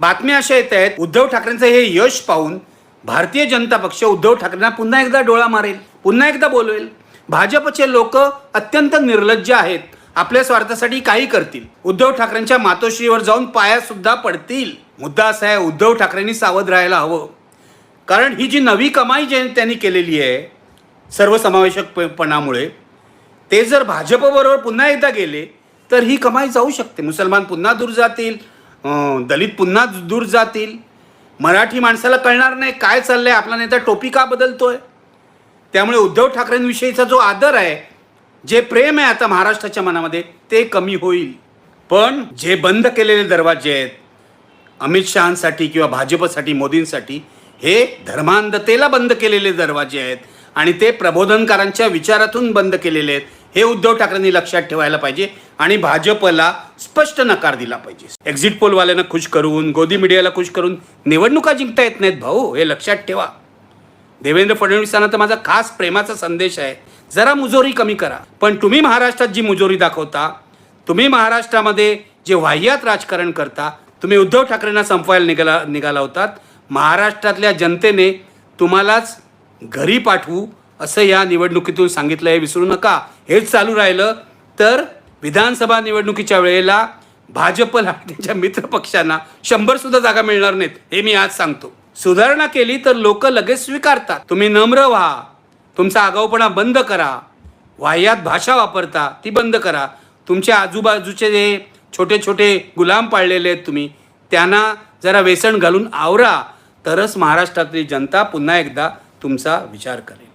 बातम्या अशा येत आहेत उद्धव ठाकरेंचं हे यश पाहून भारतीय जनता पक्ष उद्धव ठाकरेंना पुन्हा एकदा डोळा मारेल पुन्हा एकदा बोलवेल. भाजपचे लोक अत्यंत निर्लज्ज आहेत आपल्या स्वार्थासाठी काही करतील. उद्धव ठाकरेंच्या मातोश्रीवर जाऊन पाया सुद्धा पडतील. मुद्दा असा आहे उद्धव ठाकरेंनी सावध राहायला हवं. कारण ही जी नवी कमाई जे त्यांनी केलेली आहे सर्वसमावेशकपणामुळे ते जर भाजपबरोबर पुन्हा एकदा गेले तर ही कमाई जाऊ शकते. मुसलमान पुन्हा दूर जातील दलित पुन्हा दूर जातील. मराठी माणसाला कळणार नाही काय चाललंय आपला नेता टोपी का बदलतोय? त्यामुळे उद्धव ठाकरेंविषयीचा जो आदर आहे जे प्रेम आहे आता महाराष्ट्राच्या मनामध्ये ते कमी होईल. पण जे बंद केलेले दरवाजे आहेत अमित शहासाठी किंवा भाजपसाठी मोदींसाठी हे धर्मांधतेला बंद केलेले दरवाजे आहेत आणि ते प्रबोधनकारांच्या विचारातून बंद केलेले आहेत. हे उद्धव ठाकरेंनी लक्षात ठेवायला पाहिजे आणि भाजपला स्पष्ट नकार दिला पाहिजे. एक्झिट पोलवाल्यांना खुश करून गोदी मीडियाला खुश करून निवडणुका जिंकता येत नाहीत भाऊ हे लक्षात ठेवा. देवेंद्र फडणवीसांना तर माझा खास प्रेमाचा संदेश आहे. जरा मुजोरी कमी करा. पण तुम्ही महाराष्ट्रात जी मुजोरी दाखवता तुम्ही महाराष्ट्रामध्ये जे वाह्यात राजकारण करता तुम्ही उद्धव ठाकरेंना संपवायला निघाला निघाला होतात. महाराष्ट्रातल्या जनतेने तुम्हालाच घरी पाठवू असं या निवडणुकीतून सांगितलं हे विसरू नका. हेच चालू राहिलं. तर विधानसभा निवडणुकीच्या वेळेला भाजपला त्यांच्या मित्रपक्षांना शंभरसुद्धा शंभर सुद्धा जागा मिळणार नाहीत हे मी आज सांगतो. सुधारणा केली तर लोक लगेच स्वीकारतात. तुम्ही नम्र व्हा. तुमचा आगाऊपणा बंद करा. वाह्यात भाषा वापरता ती बंद करा. तुमच्या आजूबाजूचे जे छोटे छोटे गुलाम पाळलेले आहेत तुम्ही त्यांना जरा वेसण घालून आवरा. तरच महाराष्ट्रातली जनता पुन्हा एकदा तुमचा विचार करेल.